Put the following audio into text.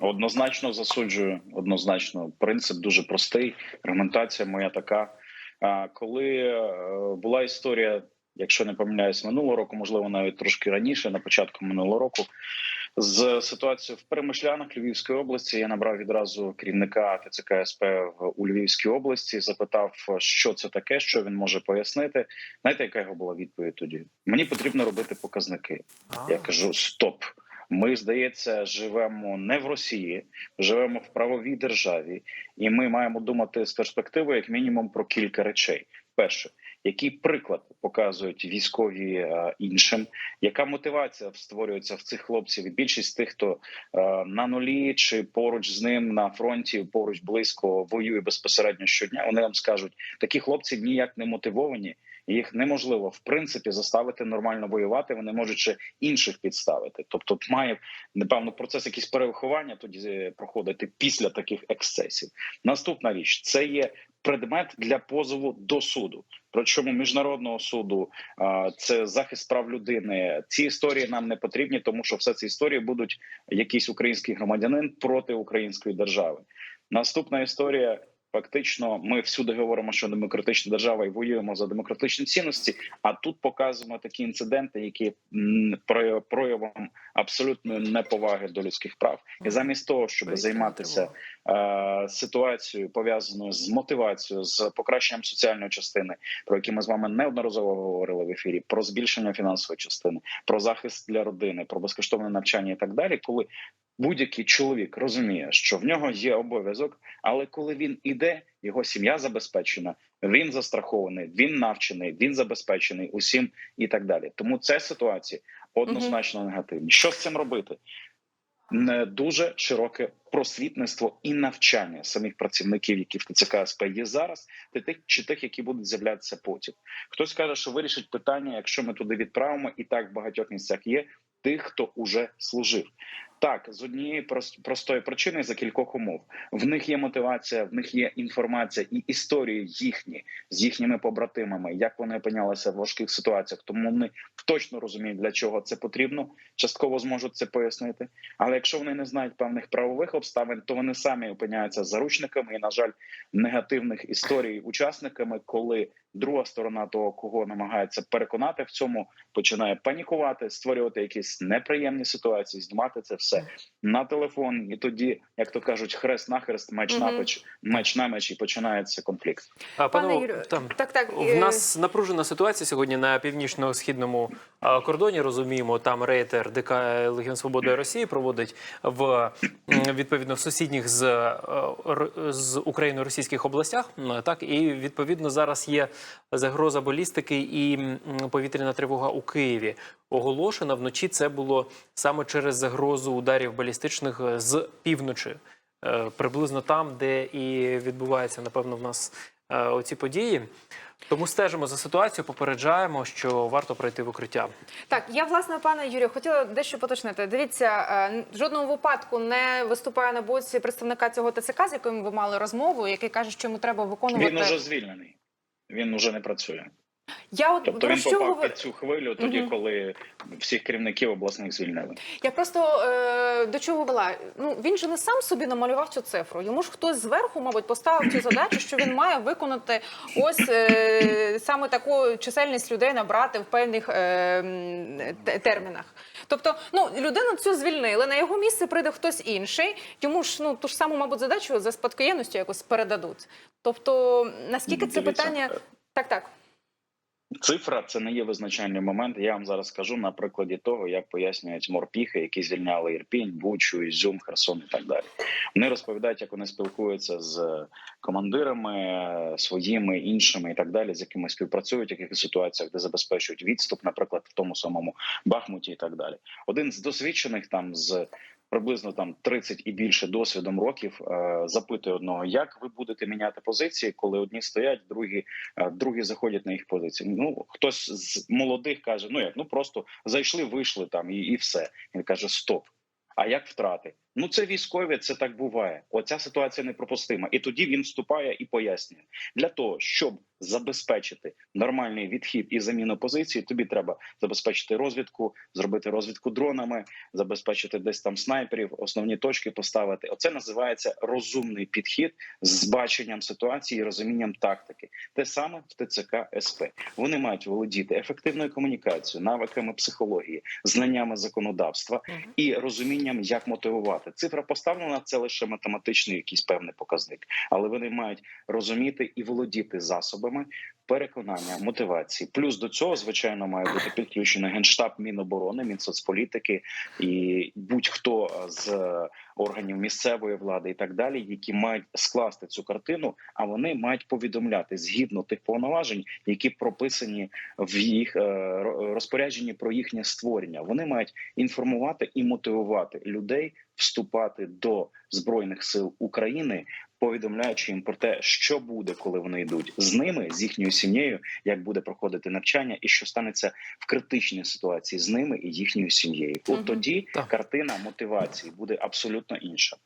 Однозначно засуджую. Однозначно, принцип дуже простий. Аргументація моя така. Коли е, була історія, якщо не помиляюсь, минулого року, можливо, навіть трошки раніше, на початку минулого року, з ситуацією в Перемишлянах Львівської області, я набрав відразу керівника ТЦК СП у Львівській області. Запитав, що це таке, що він може пояснити. Знаєте, яка його була відповідь тоді? Мені потрібно робити показники. Я кажу: стоп. Ми здається, живемо не в Росії, живемо в правовій державі, і ми маємо думати з перспективи, як мінімум, про кілька речей. Перше, який приклад показують військові е, іншим, яка мотивація створюється в цих хлопців? І більшість тих, хто е, на нулі чи поруч з ним на фронті, поруч близько воює безпосередньо щодня. Вони вам скажуть, такі хлопці ніяк не мотивовані. Їх неможливо в принципі заставити нормально воювати. Вони можуть ще інших підставити. Тобто, має напевно процес якийсь перевиховання тоді е, проходити після таких ексцесів. Наступна річ це є предмет для позову до суду. Причому міжнародного суду це захист прав людини. Ці історії нам не потрібні, тому що все ці історії будуть якийсь український громадянин проти української держави. Наступна історія. Фактично, ми всюди говоримо, що демократична держава і воюємо за демократичні цінності. А тут показуємо такі інциденти, які проявом абсолютної неповаги до людських прав, і замість того, щоб займатися е, ситуацією пов'язаною з мотивацією, з покращенням соціальної частини, про які ми з вами неодноразово говорили в ефірі, про збільшення фінансової частини, про захист для родини, про безкоштовне навчання і так далі, коли будь-який чоловік розуміє, що в нього є обов'язок, але коли він іде, його сім'я забезпечена, він застрахований, він навчений, він забезпечений усім і так далі. Тому це ситуації однозначно негативні. Що з цим робити? Не дуже широке просвітництво і навчання самих працівників, які в ТЦК СП є зараз, та тих чи тих, які будуть з'являтися потім. Хтось каже, що вирішить питання, якщо ми туди відправимо, і так в багатьох місцях є тих, хто уже служив. Так, з однієї прос- простої причини за кількох умов в них є мотивація, в них є інформація і історії їхні з їхніми побратимами, як вони опинялися в важких ситуаціях. Тому вони точно розуміють, для чого це потрібно. Частково зможуть це пояснити. Але якщо вони не знають певних правових обставин, то вони самі опиняються заручниками і, на жаль, негативних історій учасниками, коли друга сторона того, кого намагається переконати в цьому, починає панікувати, створювати якісь неприємні ситуації, знімати це все на телефон, і тоді, як то кажуть, хрест на хрест, меч на меч, меч на меч, і починається конфлікт. А, Пане Юрію, там, так, так. в е, нас напружена ситуація сьогодні на північно-східному кордоні. Розуміємо, там рейтер ДК Легіон Свободи Росії проводить в відповідно в сусідніх з, е, з Україною російських областях. Так і відповідно зараз є загроза балістики і повітряна тривога у Києві. Оголошена вночі. Це було саме через загрозу ударів балістичних е, з півночі. Е, приблизно там, де і відбуваються, напевно, в нас е, оці події. Тому стежимо за ситуацією, попереджаємо, що варто пройти в укриття. Так, я власне, пане Юрію, хотіла дещо поточнити. Дивіться, в жодному випадку не виступає на боці представника цього ТЦК, з яким ви мали розмову, який каже, що йому треба виконувати. Він уже звільнений. Він уже не працює. Я от Тобто про він що попав говорю? під цю хвилю тоді, Мгм. коли всіх керівників обласних звільнили. Я просто е, до чого вела? Ну він же не сам собі намалював цю цифру. Йому ж хтось зверху, мабуть, поставив цю задачу, що він має виконати ось е, саме таку чисельність людей набрати в певних е, термінах. Тобто, ну людину цю звільнили, на його місце прийде хтось інший. Йому ж ну ту ж саму, мабуть, задачу за спадкоємністю якось передадуть. Тобто, наскільки це Дивіться, питання е, так, так. Цифра це не є визначальний момент. Я вам зараз скажу на прикладі того, як пояснюють морпіхи, які звільняли Ірпінь, Бучу, Ізюм, Херсон і так далі. Вони розповідають, як вони спілкуються з командирами своїми іншими і так далі, з якими співпрацюють в якихось ситуаціях, де забезпечують відступ, наприклад, в тому самому Бахмуті і так далі. Один з досвідчених там з. Приблизно там 30 і більше досвідом років е, запитує одного, як ви будете міняти позиції, коли одні стоять, другі е, другі заходять на їх позиції. Ну хтось з молодих каже: ну як ну просто зайшли, вийшли там і, і все. Він каже: Стоп. А як втрати? Ну це військові, це так буває. Оця ситуація непропустима. І тоді він вступає і пояснює для того, щоб забезпечити нормальний відхід і заміну позиції. Тобі треба забезпечити розвідку, зробити розвідку дронами, забезпечити десь там снайперів, основні точки поставити. Оце називається розумний підхід з баченням ситуації і розумінням тактики. Те саме в ТЦК СП. Вони мають володіти ефективною комунікацією, навиками психології, знаннями законодавства і розумінням, як мотивувати. Цифра поставлена це лише математичний якийсь певний показник, але вони мають розуміти і володіти засобами переконання, мотивації. Плюс до цього, звичайно, має бути підключений генштаб Міноборони, Мінсоцполітики і будь-хто з органів місцевої влади і так далі, які мають скласти цю картину, а вони мають повідомляти згідно тих повноважень, які прописані в їх е, розпорядженні про їхнє створення. Вони мають інформувати і мотивувати людей вступати до збройних сил України, повідомляючи їм про те, що буде, коли вони йдуть з ними, з їхньою сім'єю, як буде проходити навчання, і що станеться в критичній ситуації з ними і їхньою сім'єю. От тоді Так. картина мотивації буде абсолютно інша.